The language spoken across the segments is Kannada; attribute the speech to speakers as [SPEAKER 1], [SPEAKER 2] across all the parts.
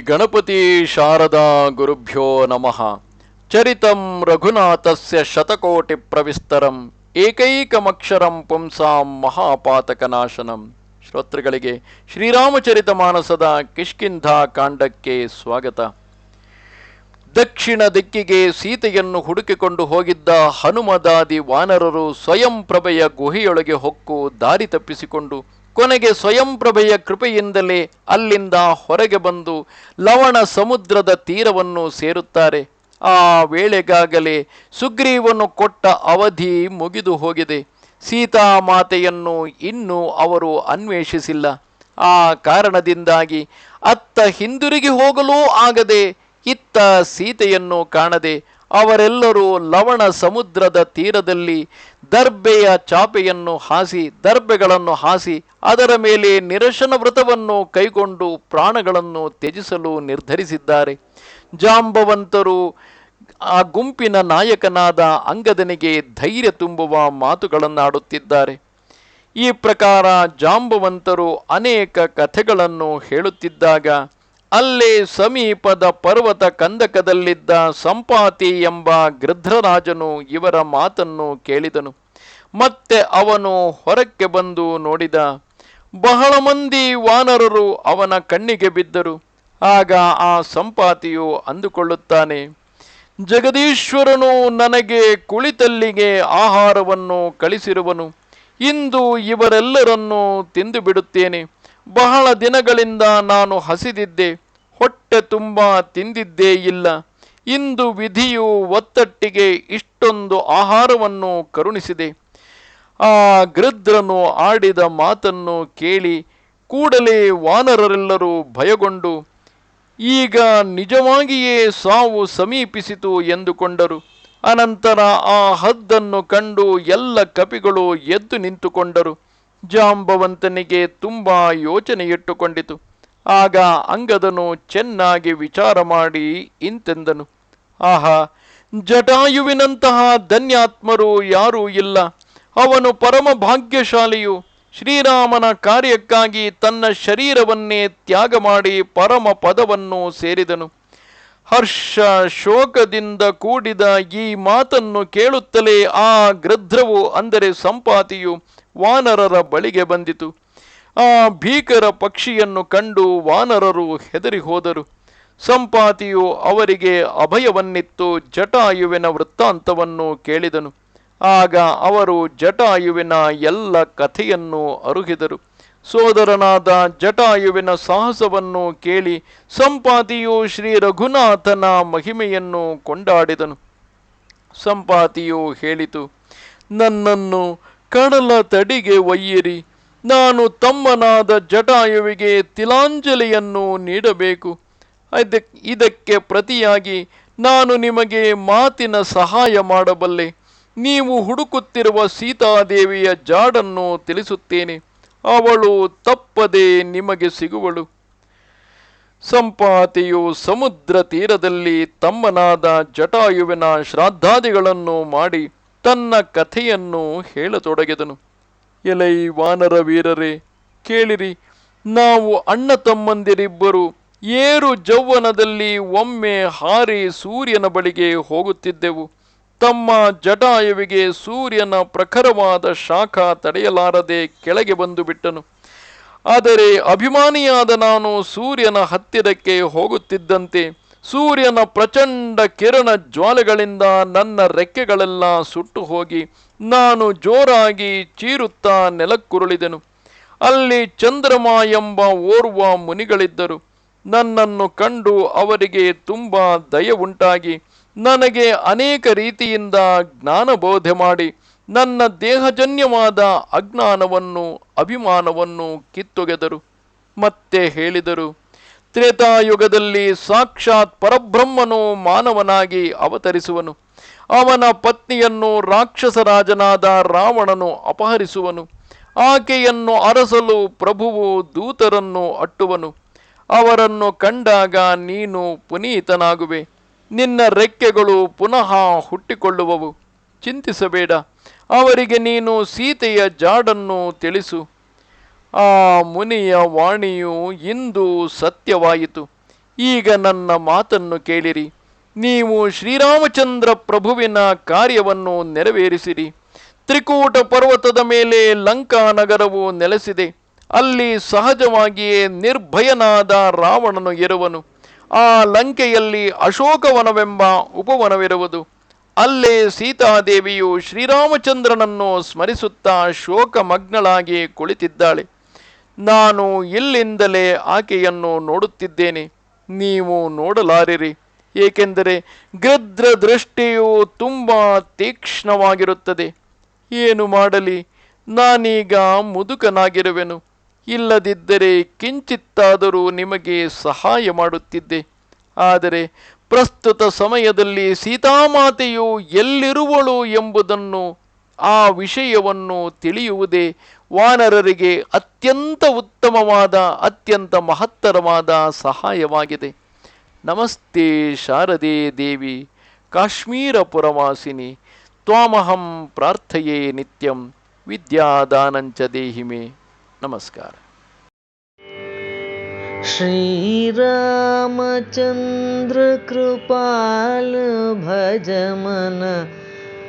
[SPEAKER 1] ಗಣಪತಿ ಶಾರದಾ ಗುರುಭ್ಯೋ ನಮಃ. ಚರಿತಂ ರಘುನಾಥಸ್ಯ ಶತಕೋಟಿ ಪ್ರವಿಸ್ತರಂ, ಏಕೈಕಮಕ್ಷರಂ ಪುಂಸಾಂ ಮಹಾಪಾತಕನಾಶನಂ. ಶ್ರೋತೃಗಳಿಗೆ ಶ್ರೀರಾಮಚರಿತ ಮಾನಸದ ಕಿಷ್ಕಿಂಧಾ ಕಾಂಡಕ್ಕೆ ಸ್ವಾಗತ. ದಕ್ಷಿಣ ದಿಕ್ಕಿಗೆ ಸೀತೆಯನ್ನು ಹುಡುಕಿಕೊಂಡು ಹೋಗಿದ್ದ ಹನುಮದಾದಿ ವಾನರರು ಸ್ವಯಂ ಪ್ರಭೆಯ ಗುಹೆಯೊಳಗೆ ಹೊಕ್ಕು ದಾರಿ ತಪ್ಪಿಸಿಕೊಂಡು ಕೊನೆಗೆ ಸ್ವಯಂಪ್ರಭೆಯ ಕೃಪೆಯಿಂದಲೇ ಅಲ್ಲಿಂದ ಹೊರಗೆ ಬಂದು ಲವಣ ಸಮುದ್ರದ ತೀರವನ್ನು ಸೇರುತ್ತಾರೆ. ಆ ವೇಳೆಗಾಗಲೇ ಸುಗ್ರೀವನು ಕೊಟ್ಟ ಅವಧಿ ಮುಗಿದು ಹೋಗಿದೆ. ಸೀತಾ ಮಾತೆಯನ್ನು ಇನ್ನೂ ಅವರು ಅನ್ವೇಷಿಸಿಲ್ಲ. ಆ ಕಾರಣದಿಂದಾಗಿ ಅತ್ತ ಹಿಂದಿರುಗಿ ಹೋಗಲೂ ಆಗದೆ ಇತ್ತ ಸೀತೆಯನ್ನು ಕಾಣದೆ ಅವರೆಲ್ಲರೂ ಲವಣ ಸಮುದ್ರದ ತೀರದಲ್ಲಿ ದರ್ಬೆಯ ಚಾಪೆಯನ್ನು ಹಾಸಿ ದರ್ಬೆಗಳನ್ನು ಹಾಸಿ, ಅದರ ಮೇಲೆ ನಿರಶನ ವ್ರತವನ್ನು ಕೈಗೊಂಡು ಪ್ರಾಣಗಳನ್ನು ತ್ಯಜಿಸಲು ನಿರ್ಧರಿಸಿದ್ದಾರೆ. ಜಾಂಬವಂತರು ಆ ಗುಂಪಿನ ನಾಯಕನಾದ ಅಂಗದನಿಗೆ ಧೈರ್ಯ ತುಂಬುವ ಮಾತುಗಳನ್ನಾಡುತ್ತಿದ್ದಾರೆ. ಈ ಪ್ರಕಾರ ಜಾಂಬವಂತರು ಅನೇಕ ಕಥೆಗಳನ್ನು ಹೇಳುತ್ತಿದ್ದಾಗ ಅಲ್ಲೇ ಸಮೀಪದ ಪರ್ವತ ಕಂದಕದಲ್ಲಿದ್ದ ಸಂಪಾತಿ ಎಂಬ ಗೃಧ್ರರಾಜನು ಇವರ ಮಾತನ್ನು ಕೇಳಿದನು. ಮತ್ತೆ ಅವನು ಹೊರಕ್ಕೆ ಬಂದು ನೋಡಿದ, ಬಹಳ ಮಂದಿ ವಾನರರು ಅವನ ಕಣ್ಣಿಗೆ ಬಿದ್ದರು. ಆಗ ಆ ಸಂಪಾತಿಯು ಅಂದುಕೊಳ್ಳುತ್ತಾನೆ, ಜಗದೀಶ್ವರನು ನನಗೆ ಕುಳಿತಲ್ಲಿಗೆ ಆಹಾರವನ್ನು ಕಳಿಸಿರುವನು, ಇಂದು ಇವರೆಲ್ಲರನ್ನೂ ತಿಂದು ಬಿಡುತ್ತೇನೆ ಬಹಳ ದಿನಗಳಿಂದ ನಾನು ಹಸಿದಿದ್ದೆ, ಹೊಟ್ಟೆ ತುಂಬ ತಿಂದಿದ್ದೇ ಇಲ್ಲ. ಇಂದು ವಿಧಿಯು ಒತ್ತಟ್ಟಿಗೆ ಇಷ್ಟೊಂದು ಆಹಾರವನ್ನು ಕರುಣಿಸಿದೆ. ಆ ಗೃದ್ರನು ಆಡಿದ ಮಾತನ್ನು ಕೇಳಿ ಕೂಡಲೇ ವಾನರರೆಲ್ಲರೂ ಭಯಗೊಂಡು, ಈಗ ನಿಜವಾಗಿಯೇ ಸಾವು ಸಮೀಪಿಸಿತು ಎಂದುಕೊಂಡರು. ಅನಂತರ ಆ ಹದ್ದನ್ನು ಕಂಡು ಎಲ್ಲ ಕಪಿಗಳು ಎದ್ದು ನಿಂತುಕೊಂಡರು. ಜಾಂಬವಂತನಿಗೆ ತುಂಬ ಯೋಚನೆಯಿಟ್ಟುಕೊಂಡಿತು. ಆಗ ಅಂಗದನು ಚೆನ್ನಾಗಿ ವಿಚಾರ ಮಾಡಿ ಇಂತೆಂದನು. ಆಹಾ, ಜಟಾಯುವಿನಂತಹ ಧನ್ಯಾತ್ಮರು ಯಾರೂ ಇಲ್ಲ. ಅವನು ಪರಮ ಭಾಗ್ಯಶಾಲಿಯು. ಶ್ರೀರಾಮನ ಕಾರ್ಯಕ್ಕಾಗಿ ತನ್ನ ಶರೀರವನ್ನೇ ತ್ಯಾಗ ಮಾಡಿ ಪರಮ ಪದವನ್ನು ಸೇರಿದನು. ಹರ್ಷ ಶೋಕದಿಂದ ಕೂಡಿದ ಈ ಮಾತನ್ನು ಕೇಳುತ್ತಲೇ ಆ ಗೃಧ್ರವು ಅಂದರೆ ಸಂಪಾತಿಯು ವಾನರರ ಬಳಿಗೆ ಬಂದಿತು. ಆ ಭೀಕರ ಪಕ್ಷಿಯನ್ನು ಕಂಡು ವಾನರರು ಹೆದರಿ ಹೋದರು. ಸಂಪಾತಿಯು ಅವರಿಗೆ ಅಭಯವನ್ನಿತ್ತು, ಜಟಾಯುವಿನ ವೃತ್ತಾಂತವನ್ನು ಕೇಳಿದನು. ಆಗ ಅವರು ಜಟಾಯುವಿನ ಎಲ್ಲ ಕಥೆಯನ್ನು ಅರುಹಿದರು. ಸೋದರನಾದ ಜಟಾಯುವಿನ ಸಾಹಸವನ್ನು ಕೇಳಿ ಸಂಪಾತಿಯು ಶ್ರೀ ರಘುನಾಥನ ಮಹಿಮೆಯನ್ನು ಕೊಂಡಾಡಿದನು. ಸಂಪಾತಿಯು ಹೇಳಿತು, ನನ್ನನ್ನು ಕಡಲ ತಡಿಗೆ ಒಯ್ಯಿರಿ. ನಾನು ತಮ್ಮನಾದ ಜಟಾಯುವಿಗೆ ತಿಲಾಂಜಲಿಯನ್ನು ನೀಡಬೇಕು. ಇದಕ್, ಇದಕ್ಕೆ ಪ್ರತಿಯಾಗಿ ನಾನು ನಿಮಗೆ ಮಾತಿನ ಸಹಾಯ ಮಾಡಬಲ್ಲೆ. ನೀವು ಹುಡುಕುತ್ತಿರುವ ಸೀತಾದೇವಿಯ ಜಾಡನ್ನು ತಿಳಿಸುತ್ತೇನೆ. ಅವಳು ತಪ್ಪದೆ ನಿಮಗೆ ಸಿಗುವಳು. ಸಂಪಾತಿಯು ಸಮುದ್ರ ತೀರದಲ್ಲಿ ತಮ್ಮನಾದ ಜಟಾಯುವಿನ ಶ್ರಾದ್ದಾದಿಗಳನ್ನು ಮಾಡಿ ತನ್ನ ಕಥೆಯನ್ನು ಹೇಳತೊಡಗಿದನು. ಎಲೈ ವಾನರ ವೀರರೇ, ಕೇಳಿರಿ, ನಾವು ಅಣ್ಣ ತಮ್ಮಂದಿರಿಬ್ಬರು ಏರು ಜೌವನದಲ್ಲಿ ಒಮ್ಮೆ ಹಾರಿ ಸೂರ್ಯನ ಬಳಿಗೆ ಹೋಗುತ್ತಿದ್ದೆವು. ತಮ್ಮ ಜಟಾಯುವಿಗೆ ಸೂರ್ಯನ ಪ್ರಖರವಾದ ಶಾಖ ತಡೆಯಲಾರದೆ ಕೆಳಗೆ ಬಂದು ಬಿಟ್ಟನು. ಆದರೆ ಅಭಿಮಾನಿಯಾದ ನಾನು ಸೂರ್ಯನ ಹತ್ತಿರಕ್ಕೆ ಹೋಗುತ್ತಿದ್ದಂತೆ ಸೂರ್ಯನ ಪ್ರಚಂಡ ಕಿರಣ ಜ್ವಾಲೆಗಳಿಂದ ನನ್ನ ರೆಕ್ಕೆಗಳೆಲ್ಲ ಸುಟ್ಟು ಹೋಗಿ ನಾನು ಜೋರಾಗಿ ಚೀರುತ್ತಾ ನೆಲಕ್ಕುರುಳಿದೆನು. ಅಲ್ಲಿ ಚಂದ್ರಮ ಎಂಬ ಓರ್ವ ಮುನಿಗಳಿದ್ದರು. ನನ್ನನ್ನು ಕಂಡು ಅವರಿಗೆ ತುಂಬ ದಯ ಉಂಟಾಗಿ ನನಗೆ ಅನೇಕ ರೀತಿಯಿಂದ ಜ್ಞಾನಬೋಧೆ ಮಾಡಿ ನನ್ನ ದೇಹಜನ್ಯವಾದ ಅಜ್ಞಾನವನ್ನು, ಅಭಿಮಾನವನ್ನು ಕಿತ್ತೊಗೆದರು. ಮತ್ತೆ ಹೇಳಿದರು ತ್ರೇತಾಯುಗದಲ್ಲಿ ಸಾಕ್ಷಾತ್ ಪರಬ್ರಹ್ಮನು ಮಾನವನಾಗಿ ಅವತರಿಸುವನು. ಅವನ ಪತ್ನಿಯನ್ನು ರಾಕ್ಷಸರಾಜನಾದ ರಾವಣನು ಅಪಹರಿಸುವನು. ಆಕೆಯನ್ನು ಅರಸಲು ಪ್ರಭುವು ದೂತರನ್ನು ಅಟ್ಟುವನು. ಅವರನ್ನು ಕಂಡಾಗ ನೀನು ಪುನೀತನಾಗುವೆ. ನಿನ್ನ ರೆಕ್ಕೆಗಳು ಪುನಃ ಹುಟ್ಟಿಕೊಳ್ಳುವವು. ಚಿಂತಿಸಬೇಡ. ಅವರಿಗೆ ನೀನು ಸೀತೆಯ ಜಾಡನ್ನು ತಿಳಿಸು. ಆ ಮುನಿಯ ವಾಣಿಯು ಇಂದು ಸತ್ಯವಾಯಿತು. ಈಗ ನನ್ನ ಮಾತನ್ನು ಕೇಳಿರಿ. ನೀವು ಶ್ರೀರಾಮಚಂದ್ರ ಪ್ರಭುವಿನ ಕಾರ್ಯವನ್ನು ನೆರವೇರಿಸಿರಿ. ತ್ರಿಕೂಟ ಪರ್ವತದ ಮೇಲೆ ಲಂಕಾ ನಗರವು ನೆಲೆಸಿದೆ. ಅಲ್ಲಿ ಸಹಜವಾಗಿಯೇ ನಿರ್ಭಯನಾದ ರಾವಣನು ಇರುವನು. ಆ ಲಂಕೆಯಲ್ಲಿ ಅಶೋಕವನವೆಂಬ ಉಪವನವಿರುವುದು. ಅಲ್ಲೇ ಸೀತಾದೇವಿಯು ಶ್ರೀರಾಮಚಂದ್ರನನ್ನು ಸ್ಮರಿಸುತ್ತಾ ಶೋಕಮಗ್ನಳಾಗಿ ಕುಳಿತಿದ್ದಾಳೆ. ನಾನು ಇಲ್ಲಿಂದಲೇ ಆಕೆಯನ್ನು ನೋಡುತ್ತಿದ್ದೇನೆ, ನೀವು ನೋಡಲಾರಿರಿ. ಏಕೆಂದರೆ ಗದ್ರ ದೃಷ್ಟಿಯು ತುಂಬ ತೀಕ್ಷ್ಣವಾಗಿರುತ್ತದೆ. ಏನು ಮಾಡಲಿ, ನಾನೀಗ ಮುದುಕನಾಗಿರುವೆನು. ಇಲ್ಲದಿದ್ದರೆ ಕಿಂಚಿತ್ತಾದರೂ ನಿಮಗೆ ಸಹಾಯ ಮಾಡುತ್ತಿದ್ದೆ. ಆದರೆ ಪ್ರಸ್ತುತ ಸಮಯದಲ್ಲಿ ಸೀತಾಮಾತೆಯು ಎಲ್ಲಿರುವಳು ಎಂಬುದನ್ನು ಆ ವಿಷಯವನ್ನು ತಿಳಿಯುವುದೇ ವಾನರರಿಗೆ ಅತ್ಯಂತ ಉತ್ತಮವಾದ ಅತ್ಯಂತ ಮಹತ್ತರವಾದ ಸಹಾಯವಾಗಿದೆ ನಮಸ್ತೆ ಶಾರದೆ ದೇವಿ ಕಾಶ್ಮೀರಪುರವಾಸಿನಿ ತ್ವಾಮಹಂ ಪ್ರಾರ್ಥಯೇ ನಿತ್ಯಂ ವಿದ್ಯಾದಾನಂಚ ದೇಹಿ ಮೇ ನಮಸ್ಕಾರ
[SPEAKER 2] श्रीरामचन्द्र कृपाल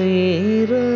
[SPEAKER 2] श्रीर